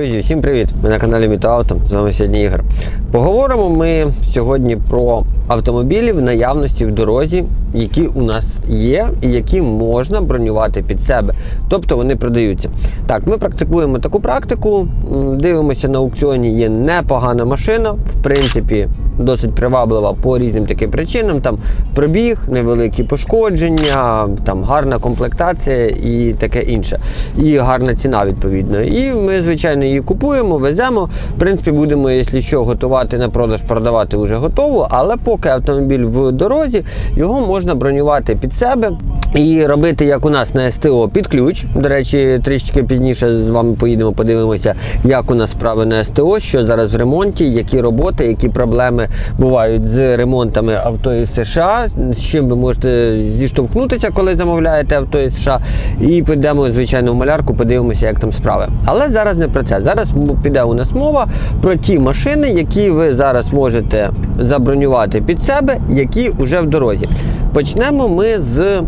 Друзі, всім привіт! Ми на каналі Мітоавто. З вами сьогодні Ігор. Поговоримо ми сьогодні про автомобілі в наявності в дорозі, які у нас є і які можна бронювати під себе. Тобто вони продаються. Так, ми практикуємо таку практику. Дивимося на аукціоні. Є непогана машина, в принципі, досить приваблива по різним таким причинам. Там пробіг, невеликі пошкодження, там гарна комплектація і таке інше. І гарна ціна відповідно. І ми, звичайно, її купуємо, веземо. В принципі, будемо, якщо що, готувати на продаж, продавати вже готово. Але поки автомобіль в дорозі, його можна бронювати під себе. І робити, як у нас на СТО, під ключ. До речі, трішки пізніше з вами поїдемо, подивимося, як у нас справи на СТО, що зараз в ремонті, які роботи, які проблеми бувають з ремонтами авто із США, з чим ви можете зіштовхнутися, коли замовляєте авто із США. І підемо, звичайно, в малярку, подивимося, як там справи. Але зараз не про це. Зараз піде у нас мова про ті машини, які ви зараз можете забронювати під себе, які вже в дорозі. Почнемо ми з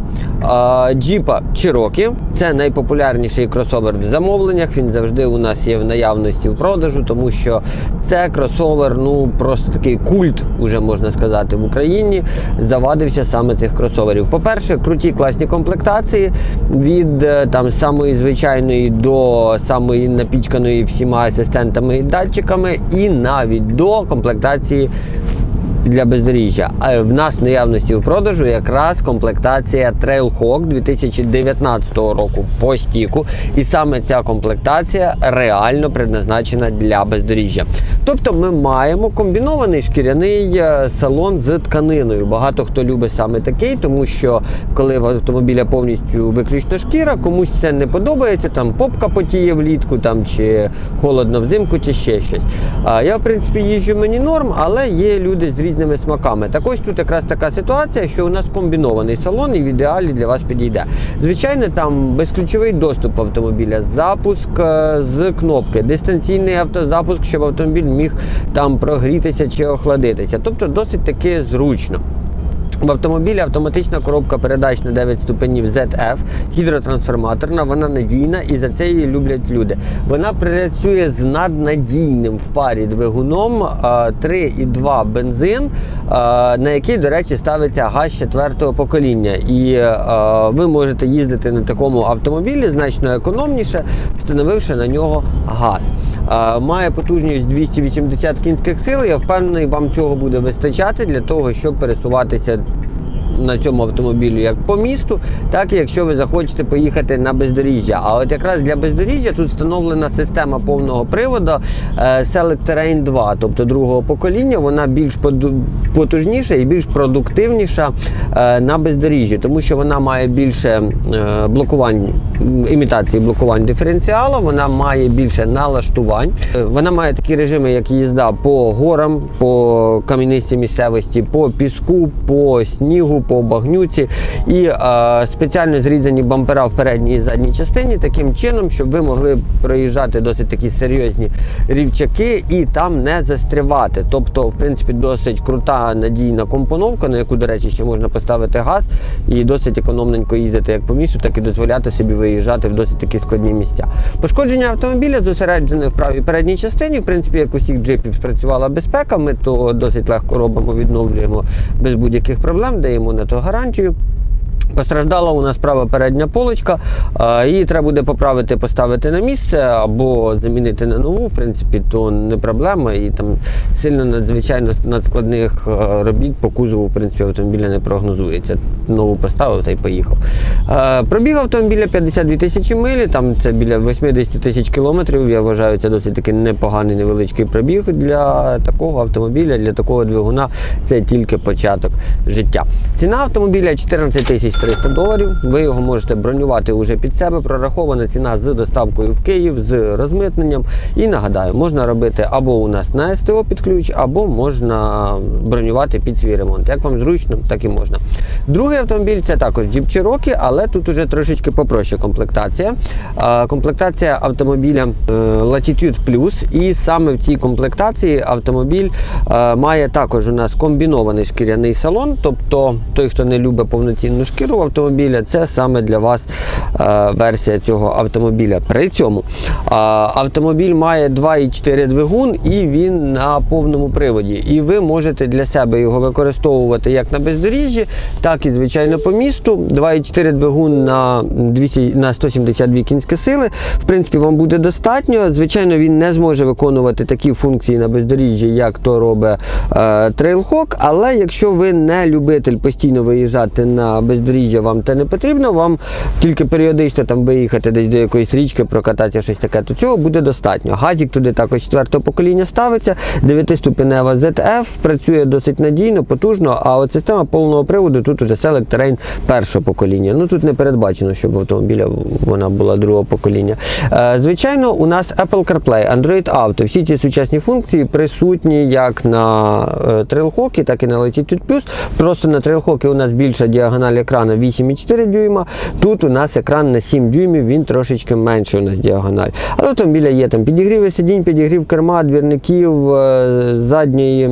джіпа Cherokee. Це найпопулярніший кросовер в замовленнях. Він завжди у нас є в наявності в продажу, тому що це кросовер, ну просто такий культ, уже можна сказати, в Україні. Завадився саме цих кросоверів. По-перше, круті класні комплектації від е, там самої звичайної до самої напічканої всіма асистентами і датчиками, і навіть до комплектації для бездоріжжя. А в нас в наявності в продажу якраз комплектація Trailhawk 2019 року по стіку. І саме ця комплектація реально предназначена для бездоріжжя. Тобто ми маємо комбінований шкіряний е, салон з тканиною. Багато хто любить саме такий, тому що коли в автомобіля повністю виключно шкіра, комусь це не подобається, там попка потіє влітку, там чи холодно взимку, чи ще щось. Я, в принципі, їжджу мені норм, але є люди з різними смаками. Так ось тут якраз така ситуація, що у нас комбінований салон і в ідеалі для вас підійде. Звичайно, там безключовий доступ автомобіля, запуск е, з кнопки, дистанційний автозапуск, щоб автомобіль міг там прогрітися чи охладитися. Тобто досить таки зручно. В автомобілі автоматична коробка передач на 9 ступенів ZF, гідротрансформаторна, вона надійна і за це її люблять люди. Вона працює з наднадійним в парі двигуном а, 3,2 бензин, на який, до речі, ставиться газ четвертого покоління. І ви можете їздити на такому автомобілі значно економніше, встановивши на нього газ. Має потужність 280 кінських сил. Я впевнений, вам цього буде вистачати для того, щоб пересуватися на цьому автомобілі як по місту, так і якщо ви захочете поїхати на бездоріжжя. А от якраз для бездоріжжя тут встановлена система повного приводу е, Select Terrain 2, тобто другого покоління. Вона більш потужніша і більш продуктивніша е, на бездоріжжі, тому що вона має більше е, блокувань, імітації блокувань диференціалу, вона має більше налаштувань. Вона має такі режими, як їзда по горам, по кам'янистій місцевості, по піску, по снігу, по багнюці і е, спеціально зрізані бампера в передній і задній частині, таким чином, щоб ви могли проїжджати досить такі серйозні рівчаки і там не застрівати. Тобто, в принципі, досить крута надійна компоновка, на яку, до речі, ще можна поставити газ і досить економненько їздити як по місту, так і дозволяти собі виїжджати в досить такі складні місця. Пошкодження автомобіля зосереджене в правій передній частині. В принципі, як усіх джипів спрацювала безпека, ми то досить легко робимо, відновлюємо без будь-яких проблем, даємо то гарантію. Постраждала у нас права передня полочка, її треба буде поправити, поставити на місце або замінити на нову. В принципі, то не проблема. І там сильно надзвичайно надскладних е, робіт по кузову, в принципі, автомобіля не прогнозується. Нову поставив та й поїхав. Е, Пробіг автомобіля 52 тисячі милі, там це біля 80 тисяч кілометрів. Я вважаю, це досить таки непоганий невеличкий пробіг для такого автомобіля, для такого двигуна. Це тільки початок життя. Ціна автомобіля 14 тисяч 300 доларів. Ви його можете бронювати уже під себе. Прорахована ціна з доставкою в Київ, з розмитненням. І нагадаю, можна робити або у нас на СТО під ключ, або можна бронювати під свій ремонт. Як вам зручно, так і можна. Другий автомобіль це також Jeep Cherokee, але тут уже трошечки попроще комплектація. Комплектація автомобіля е, Latitude Plus. І саме в цій комплектації автомобіль е, має також у нас комбінований шкіряний салон. Тобто той, хто не любить повноцінну шкіру автомобіля, це саме для вас версія цього автомобіля. При цьому е, автомобіль має 2,4 двигун і він на повному приводі. І ви можете для себе його використовувати як на бездоріжжі, так і звичайно по місту. 2,4 двигун на 200, на 172 кінські сили. В принципі, вам буде достатньо. Звичайно, він не зможе виконувати такі функції на бездоріжжі, як то робить е, Trailhawk, але якщо ви не любитель постійно виїжджати на бездоріжжя, вам це не потрібно, вам тільки періодично там виїхати десь до якоїсь річки, прокататися щось таке, то цього буде достатньо. Газік туди також четвертого покоління ставиться, 9-ступенева ZF, працює досить надійно, потужно, а от система повного приводу тут уже Select Terrain першого покоління. Ну тут не передбачено, щоб автомобіля вона була другого покоління. Е, звичайно, у нас Apple CarPlay, Android Auto, всі ці сучасні функції присутні як на е, Trailhawk, так і на Latitude Plus. Просто на Trailhawk у нас більша діагональ екрану 8,4 дюйма. Тут у нас екран на 7 дюймів, він трошечки менший у нас діагональ. Але автомобіля є там підігріви сидінь, підігрів керма, двірників, е, задньої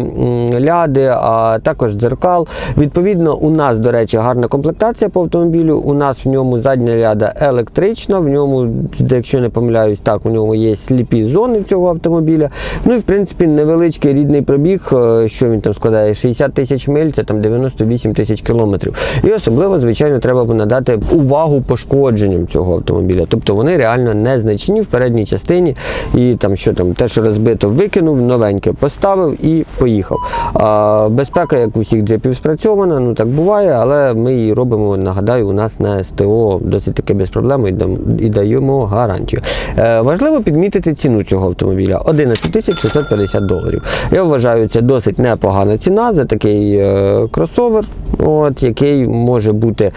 ляди, а також дзеркал. Відповідно, у нас, до речі, гарна комплектація по автомобілю. У нас в ньому задня ляда електрична, в ньому, якщо не помиляюсь, так, у ньому є сліпі зони цього автомобіля. Ну і в принципі невеличкий рідний пробіг, е, що він там складає 60 тисяч миль, це там 98 тисяч кілометрів. І особливо, звичайно, треба б надати увагу пошкодженням цього автомобіля. Тобто вони реально незначні в передній частині. І там що там, те, що розбито, викинув, новеньке поставив і поїхав. А, безпека, як у всіх джипів, спрацьована, ну так буває, але ми її робимо, нагадаю, у нас на СТО досить таки без проблем і даємо гарантію. Е, важливо підмітити ціну цього автомобіля 11 тисяч 650 доларів. Я вважаю, це досить непогана ціна за такий е, кросовер, от, який може бути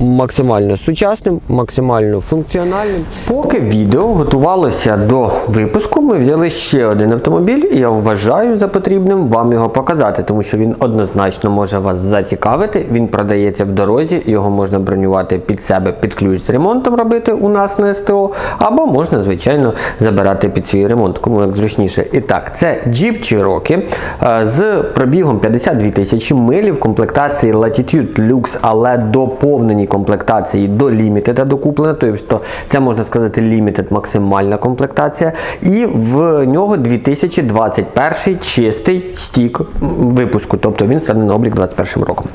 максимально сучасним, максимально функціональним. Поки відео готувалося до випуску, ми взяли ще один автомобіль, і я вважаю за потрібним вам його показати, тому що він однозначно може вас зацікавити. Він продається в дорозі, його можна бронювати під себе, під ключ з ремонтом робити у нас на СТО, або можна, звичайно, забирати під свій ремонт, кому як зручніше. І так, це Jeep Cherokee е, з пробігом 52 тисячі милі в комплектації Latitude Lux, але доповненій комплектації до Limited докуплена, тобто це можна сказати Limited максимальна комплектація. І в нього 2021 чистий стік випуску, тобто він стане на облік 2021 роком.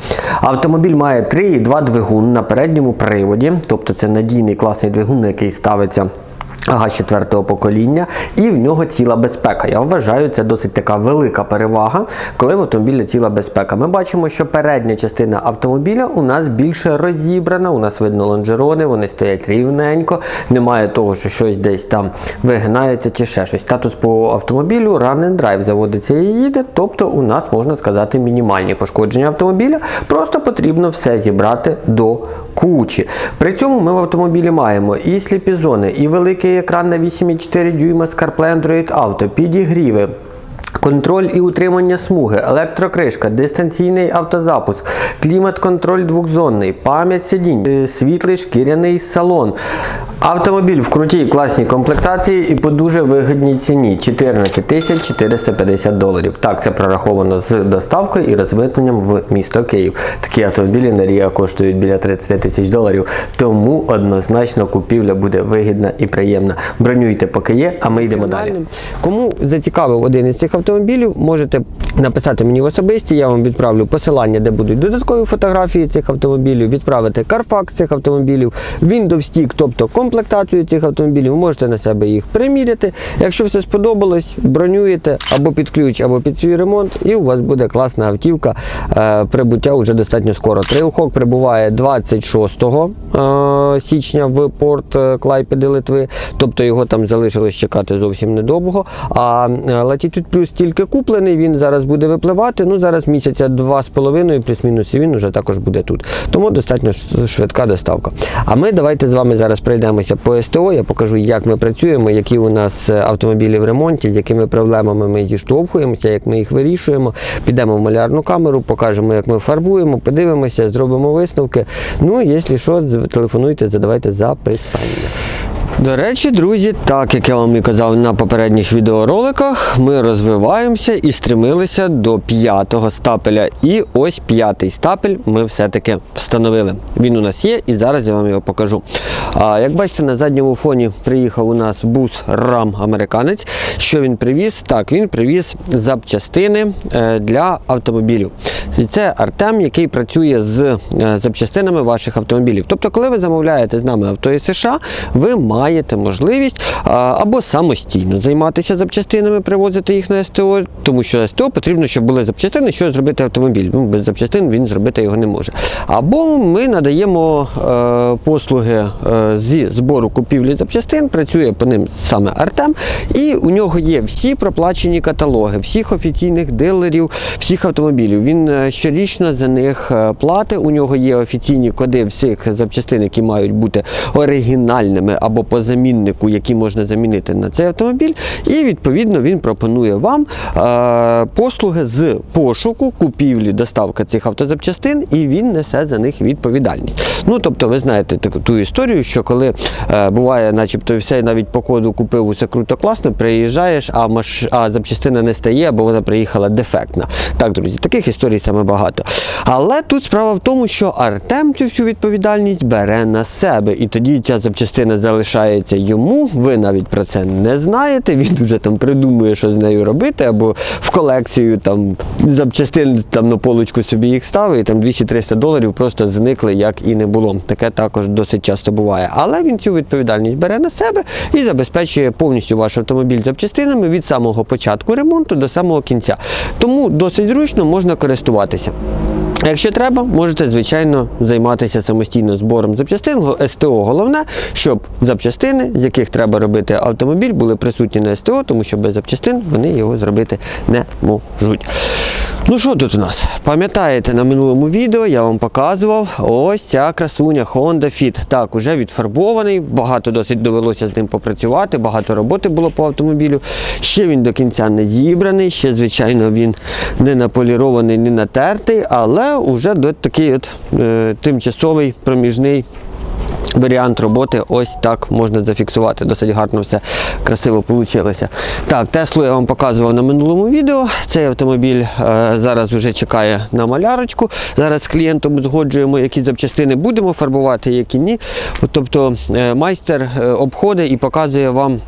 Автомобіль має 3,2 двигун на передньому приводі, тобто це надійний класний двигун, на який ставиться. Газ четвертого покоління, і в нього ціла безпека. Я вважаю, це досить така велика перевага, коли в автомобілі ціла безпека. Ми бачимо, що передня частина автомобіля у нас більше розібрана. У нас видно лонжерони, вони стоять рівненько. Немає того, що щось десь там вигинається чи ще щось. Статус по автомобілю Run and Drive заводиться і їде. Тобто у нас можна сказати мінімальні пошкодження автомобіля. Просто потрібно все зібрати до кучі. При цьому ми в автомобілі маємо і сліпі зони, і великий екран на 8,4 дюйма з CarPlay Android Auto, підігріви. Контроль і утримання смуги, електрокришка, дистанційний автозапуск, клімат-контроль двохзонний, пам'ять сидінь, е, світлий шкіряний салон. Автомобіль в крутій класній комплектації і по дуже вигідній ціні 14 тисяч 450 доларів. Так, це прораховано з доставкою і розмитненням в місто Київ. Такі автомобілі на Рія коштують біля 30 тисяч доларів. Тому однозначно купівля буде вигідна і приємна. Бронюйте, поки є, а ми йдемо далі. Кому зацікавив один із цих автомобілів, можете написати мені в особисті. Я вам відправлю посилання, де будуть додаткові фотографії цих автомобілів, відправити Carfax цих автомобілів, Windows Stick, тобто комплектацію цих автомобілів. Ви можете на себе їх приміряти. Якщо все сподобалось, бронюєте або під ключ, або під свій ремонт, і у вас буде класна автівка. Е, прибуття вже достатньо скоро. Trailhawk прибуває 26 е, січня в порт е, Клайпеди Литви, тобто його там залишилось чекати зовсім недовго. А е, Latitude Plus тільки куплений, він зараз буде випливати. Ну зараз місяця два з половиною, плюс-мінус, і він вже також буде тут. Тому достатньо швидка доставка. А ми давайте з вами зараз пройдемося по СТО. Я покажу, як ми працюємо, які у нас автомобілі в ремонті, з якими проблемами ми зіштовхуємося, як ми їх вирішуємо. Підемо в малярну камеру, покажемо, як ми фарбуємо, подивимося, зробимо висновки. Ну, якщо що, телефонуйте, задавайте запитання. До речі, друзі, так як я вам і казав на попередніх відеороликах, ми розвиваємося і стремилися до п'ятого стапеля. І ось п'ятий стапель ми все-таки встановили. Він у нас є, і зараз я вам його покажу. А, як бачите, на задньому фоні приїхав у нас бус Рам Американець. Що він привіз? Так, він привіз запчастини е, для автомобілів. І це Артем, який працює з е, запчастинами ваших автомобілів. Тобто, коли ви замовляєте з нами авто із США, ви маєте можливість або самостійно займатися запчастинами, привозити їх на СТО, тому що СТО потрібно, щоб були запчастини, що зробити автомобіль. Ну, без запчастин він зробити його не може. Або ми надаємо е, послуги е, зі збору купівлі запчастин, працює по ним саме Артем, і у нього є всі проплачені каталоги, всіх офіційних дилерів, всіх автомобілів. Він е, щорічно за них е, платить. У нього є офіційні коди всіх запчастин, які мають бути оригінальними або по заміннику, які можна замінити на цей автомобіль. І відповідно він пропонує вам е, послуги з пошуку, купівлі, доставки цих автозапчастин, і він несе за них відповідальність. Ну тобто, ви знаєте таку ту історію, що коли е, буває, начебто, все навіть по коду купив усе круто класно, приїжджаєш, а маш... а запчастина не стає, бо вона приїхала дефектна. Так, друзі, таких історій саме багато. Але тут справа в тому, що Артем цю всю відповідальність бере на себе, і тоді ця запчастина залишається йому. Ви навіть про це не знаєте. Він вже там придумує, що з нею робити, або в колекцію там запчастин там на полочку собі їх ставить, і там 200-300 доларів просто зникли, як і не було. Таке також досить часто буває. Але він цю відповідальність бере на себе і забезпечує повністю ваш автомобіль запчастинами від самого початку ремонту до самого кінця. Тому досить зручно можна користуватися. Якщо треба, можете звичайно займатися самостійно збором запчастин. СТО головне, щоб запчастини, з яких треба робити автомобіль, були присутні на СТО, тому що без запчастин вони його зробити не можуть. Ну що тут у нас? Пам'ятаєте, на минулому відео я вам показував ось ця красуня Honda Fit. Так, уже відфарбований, багато досить довелося з ним попрацювати, багато роботи було по автомобілю. Ще він до кінця не зібраний, ще, звичайно, він не наполірований, не натертий, але вже до такий от е, тимчасовий проміжний варіант роботи ось так можна зафіксувати. Досить гарно все красиво вийшло. Так, Теслу я вам показував на минулому відео. Цей автомобіль е, зараз вже чекає на малярочку. Зараз з клієнтом узгоджуємо, які запчастини будемо фарбувати, які ні. Тобто е, майстер е, обходить і показує вам.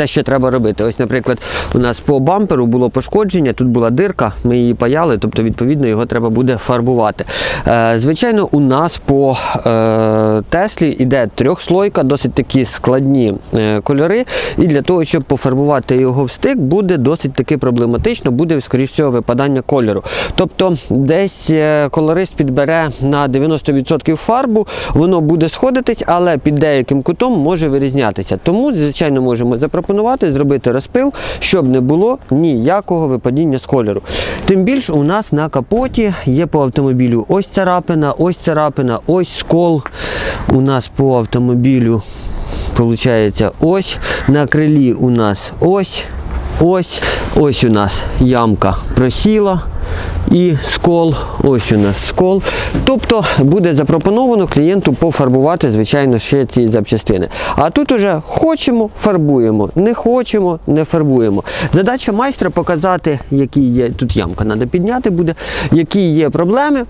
Все, що треба робити. Ось, наприклад, у нас по бамперу було пошкодження, тут була дирка, ми її паяли, тобто, відповідно, його треба буде фарбувати. Е, звичайно, у нас по е, Теслі йде трьохслойка, досить такі складні е, кольори. І для того, щоб пофарбувати його в стик, буде досить таки проблематично, буде, скоріш всього, випадання кольору. Тобто, десь е, колорист підбере на 90% фарбу, воно буде сходитись, але під деяким кутом може вирізнятися. Тому, звичайно, можемо запропонувати зробити розпил, щоб не було ніякого випадіння з кольору. Тим більше у нас на капоті є по автомобілю ось царапина, ось царапина, ось скол. У нас по автомобілю Получається, ось на крилі у нас ось, ось, ось у нас ямка просіла. І скол, ось у нас скол. Тобто буде запропоновано клієнту пофарбувати, звичайно, ще ці запчастини. А тут уже хочемо, фарбуємо, не хочемо, не фарбуємо. Задача майстра показати, які є, тут ямка треба підняти буде, які є проблеми.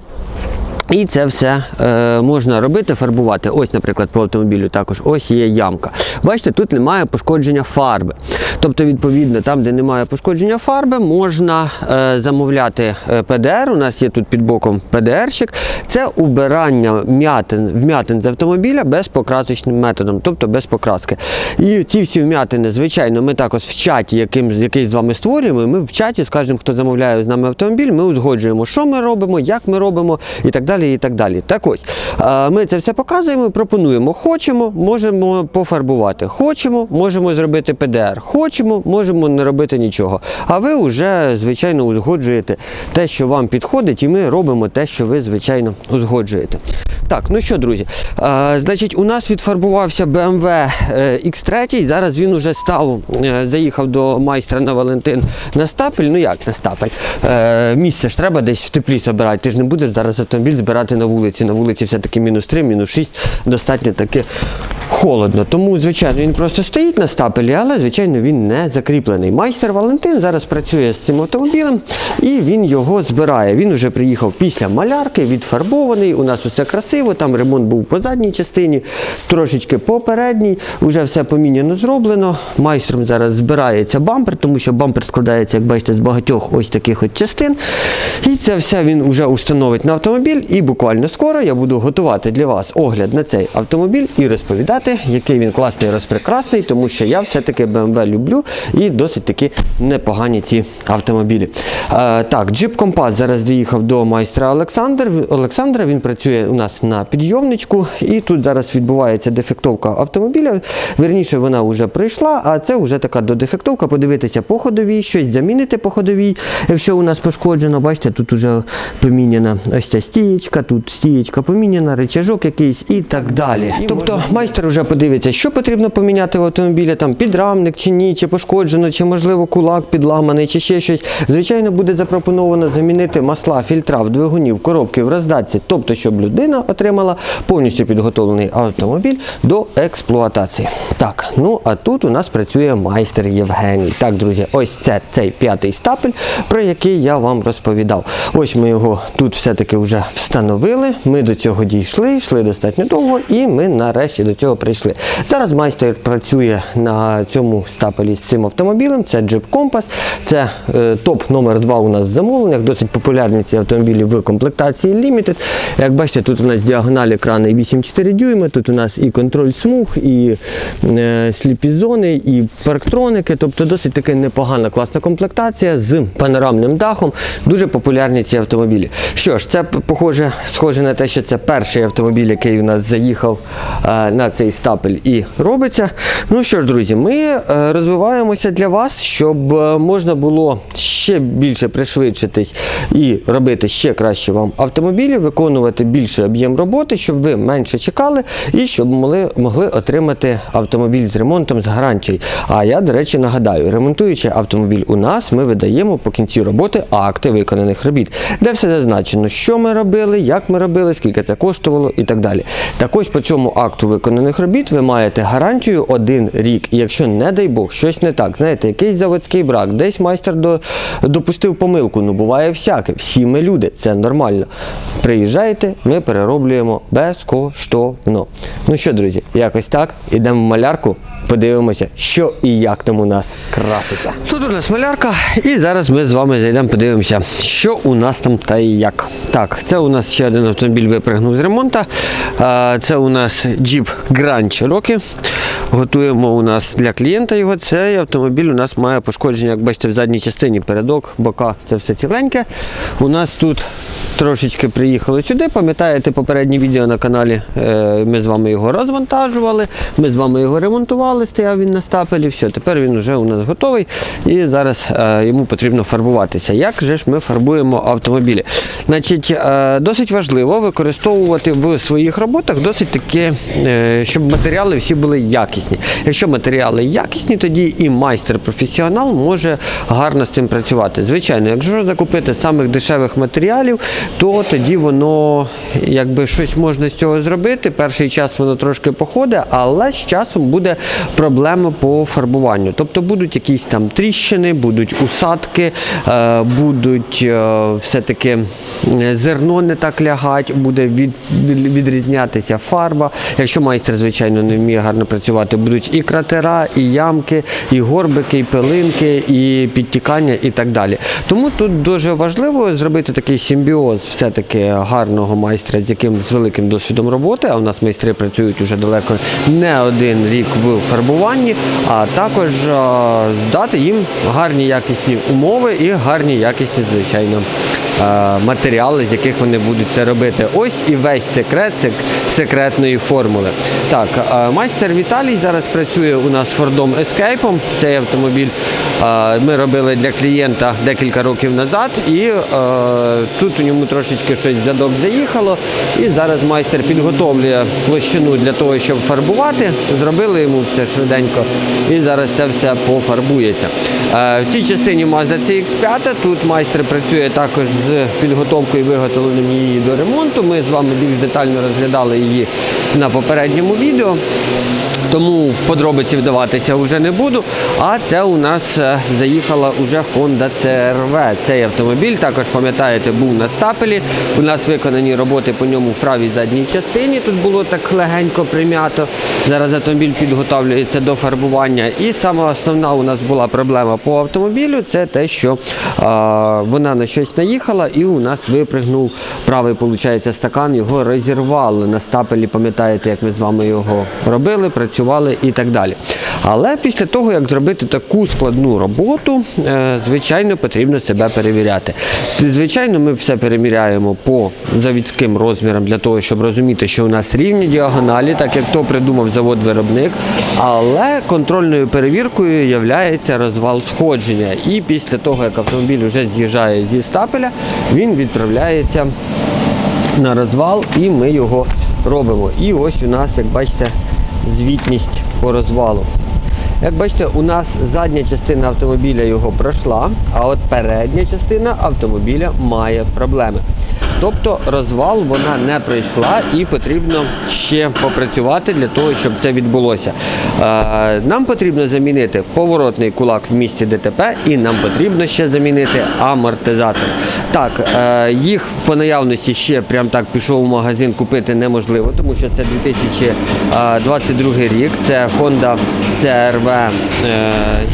І це все е, можна робити, фарбувати. Ось, наприклад, по автомобілю також ось є ямка. Бачите, тут немає пошкодження фарби. Тобто, відповідно, там, де немає пошкодження фарби, можна е, замовляти е, ПДР. У нас є тут під боком ПДРщик. Це убирання вмятин, вмятин з автомобіля безпокрасочним методом, тобто без покраски. І ці всі вмятини, звичайно, ми також в чаті, яким, який з вами створюємо, ми в чаті з кожним, хто замовляє з нами автомобіль, ми узгоджуємо, що ми робимо, як ми робимо і так далі. І так далі. Так ось, е, ми це все показуємо пропонуємо. Хочемо, можемо пофарбувати. Хочемо, можемо зробити ПДР. Хочемо, можемо не робити нічого. А ви вже, звичайно, узгоджуєте те, що вам підходить, і ми робимо те, що ви, звичайно, узгоджуєте. Так, ну що, друзі, е, значить, у нас відфарбувався BMW е, X3. Зараз він уже став, е, заїхав до майстра на Валентин на стапель. Ну як на стапель? Е, місце ж треба десь в теплі збирати. Ти ж не будеш зараз автомобіль збирати на вулиці. На вулиці все-таки мінус 3, мінус 6, достатньо таки холодно. Тому, звичайно, він просто стоїть на стапелі, але, звичайно, він не закріплений. Майстер Валентин зараз працює з цим автомобілем і він його збирає. Він вже приїхав після малярки, відфарбований. У нас усе красиво. Там ремонт був по задній частині, трошечки по передній. Уже все поміняно зроблено. Майстром зараз збирається бампер, тому що бампер складається, як бачите, з багатьох ось таких от частин. І це все він вже установить на автомобіль. І буквально скоро я буду готувати для вас огляд на цей автомобіль і розповідати, який він класний, розпрекрасний, тому що я все-таки BMW люблю і досить таки непогані ці автомобілі. Е, так, джип Компас зараз доїхав до майстра Олександр. Олександра. Він працює у нас на підйомничку, і тут зараз відбувається дефектовка автомобіля. Вірніше, вона вже прийшла, а це вже така додефектовка. Подивитися по ходовій, щось замінити по ходовій. Якщо у нас пошкоджено, бачите, тут вже поміняна ось ця стієчка, тут стієчка поміняна, речажок якийсь і так далі. Тобто майстер вже подивиться, що потрібно поміняти в автомобілі, там підрамник чи ні, чи пошкоджено, чи можливо кулак підламаний, чи ще щось. Звичайно, буде запропоновано замінити масла, фільтра в двигуні, в коробки, в роздатці, тобто, щоб людина отримала повністю підготовлений автомобіль до експлуатації. Так, ну а тут у нас працює майстер Євгеній. Так, друзі, ось це цей п'ятий стапель, про який я вам розповідав. Ось ми його тут все-таки вже встановили. Ми до цього дійшли, йшли достатньо довго, і ми нарешті до цього прийшли. Зараз майстер працює на цьому стапелі з цим автомобілем. Це Jeep Compass, це е, топ номер 2 у нас в замовленнях. Досить популярні ці автомобілі в комплектації Limited. Як бачите, тут у нас діагональ екрану 8,4 дюйми, тут у нас і контроль смуг, і е, сліпі зони, і парктроники. Тобто досить таки непогана класна комплектація з панорамним дахом. Дуже популярні ці автомобілі. Що ж, це похоже, схоже на те, що це перший автомобіль, який у нас заїхав е, на цей стапель і робиться. Ну що ж, друзі, ми е, розвиваємося для вас, щоб е, можна було ще більше пришвидшитись і робити ще краще вам автомобілі, виконувати більший об'єм роботи, щоб ви менше чекали і щоб могли, могли отримати автомобіль з ремонтом з гарантією. А я, до речі, нагадаю, ремонтуючи автомобіль у нас, ми видаємо по кінці роботи акти виконаних робіт, де все зазначено, що ми робили, як ми робили, скільки це коштувало і так далі. Так ось по цьому акту виконаних робіт ви маєте гарантію один рік. І якщо, не дай Бог, щось не так, знаєте, якийсь заводський брак, десь майстер до, допустив помилку, ну буває всяке. Всі ми люди, це нормально. Приїжджайте, ми перероблюємо безкоштовно. Ну що, друзі, якось так. Ідемо в малярку. Подивимося, що і як там у нас краситься. Тут у нас малярка, і зараз ми з вами зайдемо, подивимося, що у нас там та і як. Так, це у нас ще один автомобіль випригнув з ремонту. Це у нас Jeep Grand Cherokee. Готуємо у нас для клієнта його. Цей автомобіль у нас має пошкодження, як бачите, в задній частині, передок, бока, це все ціленьке. У нас тут трошечки приїхали сюди. Пам'ятаєте, попереднє відео на каналі е, ми з вами його розвантажували, ми з вами його ремонтували, стояв він на стапелі. Все, тепер він вже у нас готовий і зараз е, йому потрібно фарбуватися. Як же ж ми фарбуємо автомобілі? Значить, е, досить важливо використовувати в своїх роботах досить таки, е, щоб матеріали всі були якісні. Якщо матеріали якісні, тоді і майстер-професіонал може гарно з цим працювати. Звичайно, якщо закупити самих дешевих матеріалів, то тоді воно якби щось можна з цього зробити. Перший час воно трошки походить, але з часом буде проблема по фарбуванню. Тобто будуть якісь там тріщини, будуть усадки, е, будуть е, все-таки е, зерно не так лягать, буде від, від- відрізнятися фарба. Якщо майстер, звичайно, не вміє гарно працювати, будуть і кратера, і ямки, і горбики, і пилинки, і підтікання, і так далі. Тому тут дуже важливо зробити такий симбіоз все-таки гарного майстра, з яким з великим досвідом роботи. А у нас майстри працюють уже далеко не один рік в фарбуванні, а також дати їм гарні якісні умови і гарні якісні, звичайно. Е, Матеріали, з яких вони будуть це робити. Ось і весь секрет секретної формули. Так, е, майстер Віталій зараз працює у нас Фордом Escape. Цей автомобіль е, ми робили для клієнта декілька років назад, і тут у ньому трошечки щось задок заїхало. І зараз майстер підготовлює площину для того, щоб фарбувати. Зробили йому все швиденько, і зараз це все пофарбується. В цій частині Mazda CX-5 тут майстер працює також з підготовкою і виготовленням її до ремонту. Ми з вами більш детально розглядали її на попередньому відео. Тому в подробиці вдаватися вже не буду. А це у нас е, заїхала уже Honda CRV. Цей автомобіль, також пам'ятаєте, був на стапелі. У нас виконані роботи по ньому в правій задній частині. Тут було так легенько прим'ято. Зараз автомобіль підготовлюється до фарбування. І саме основна у нас була проблема по автомобілю це те, що а, вона на щось наїхала і у нас випригнув правий, виходить, стакан, його розірвали на стапелі. Пам'ятаєте, як ми з вами його робили, працювали і так далі. Але після того, як зробити таку складну роботу, е, звичайно, потрібно себе перевіряти. Звичайно, ми все переміряємо по завідським розмірам для того, щоб розуміти, що у нас рівні діагоналі, так як то придумав завод-виробник. Але контрольною перевіркою є розвал сходження. І після того, як автомобіль вже з'їжджає зі стапеля, він відправляється на розвал і ми його робимо. І ось у нас, як бачите, звітність по розвалу. Як бачите, у нас задня частина автомобіля його пройшла, а от передня частина автомобіля має проблеми. Тобто розвал вона не пройшла і потрібно ще попрацювати для того, щоб це відбулося. Е, Нам потрібно замінити поворотний кулак в місці ДТП і нам потрібно ще замінити амортизатор. Так, е, їх по наявності ще прям так пішов в магазин купити неможливо, тому що це 2022 рік. Це Honda CRV е,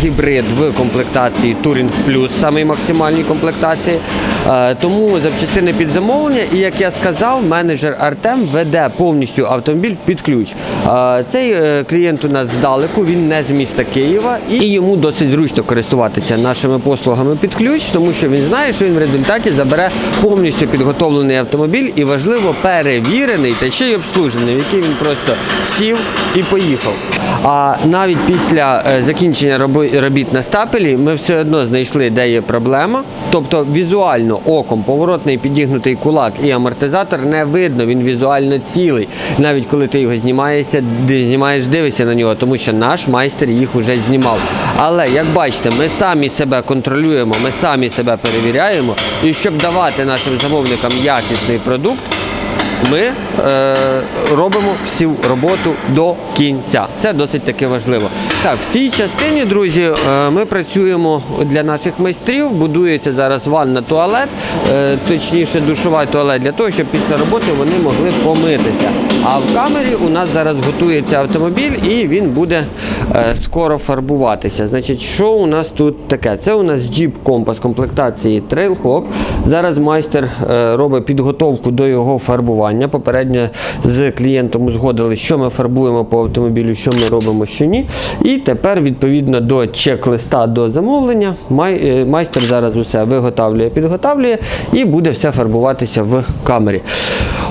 гібрид в комплектації Touring Plus, самій максимальній комплектації. Е, Тому запчастини під замовлення, і як я сказав, менеджер Артем веде повністю автомобіль під ключ. Цей е, клієнт у нас здалеку, він не з міста Києва, і йому досить зручно користуватися нашими послугами під ключ, тому що він знає, що він в результаті забере повністю підготовлений автомобіль і важливо перевірений та ще й обслужений, в який він просто сів і поїхав. А навіть після е, закінчення робіт на стапелі ми все одно знайшли, де є проблема. Тобто візуально оком поворотний підігнутий кулак і амортизатор не видно, він візуально цілий. Навіть коли ти його знімаєшся, знімаєш, дивишся на нього, тому що наш майстер їх вже знімав. Але як бачите, ми самі себе контролюємо, ми самі себе перевіряємо. І щоб давати нашим замовникам якісний продукт, ми е, робимо всю роботу до кінця. Це досить таки важливо. Так, в цій частині, друзі, е, ми працюємо для наших майстрів. Будується зараз ванна туалет, е, точніше душова туалет, для того, щоб після роботи вони могли помитися. А в камері у нас зараз готується автомобіль і він буде е, скоро фарбуватися. Значить, що у нас тут таке? Це у нас Jeep Compass комплектації Trailhawk. Зараз майстер е, робить підготовку до його фарбування. Попередньо з клієнтом узгодили, що ми фарбуємо по автомобілю, що ми робимо, що ні. І тепер, відповідно до чек-листа до замовлення, май- е, майстер зараз усе виготовлює, підготовлює і буде все фарбуватися в камері.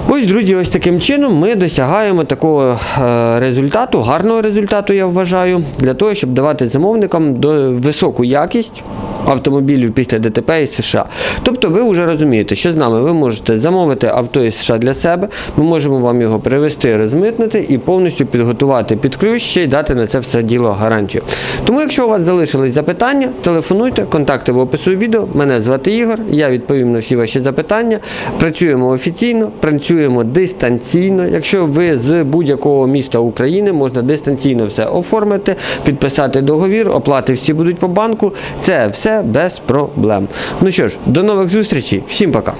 Ось, друзі, ось таким чином ми досягаємо такого е, результату, гарного результату, я вважаю, для того, щоб давати замовникам високу якість автомобілів після ДТП із США. Тобто ви вже розумієте, що з нами ви можете замовити авто із США для себе, ми можемо вам його привезти, розмитнити і повністю підготувати під ключ ще й дати на це все діло гарантію. Тому, якщо у вас залишились запитання, телефонуйте, контакти в опису відео. Мене звати Ігор, я відповім на всі ваші запитання. Працюємо офіційно, працюємо дистанційно. Якщо ви з будь-якого міста України, можна дистанційно все оформити, підписати договір, оплати всі будуть по банку. Це без проблем. Ну що ж, до нових зустрічей, всім пока.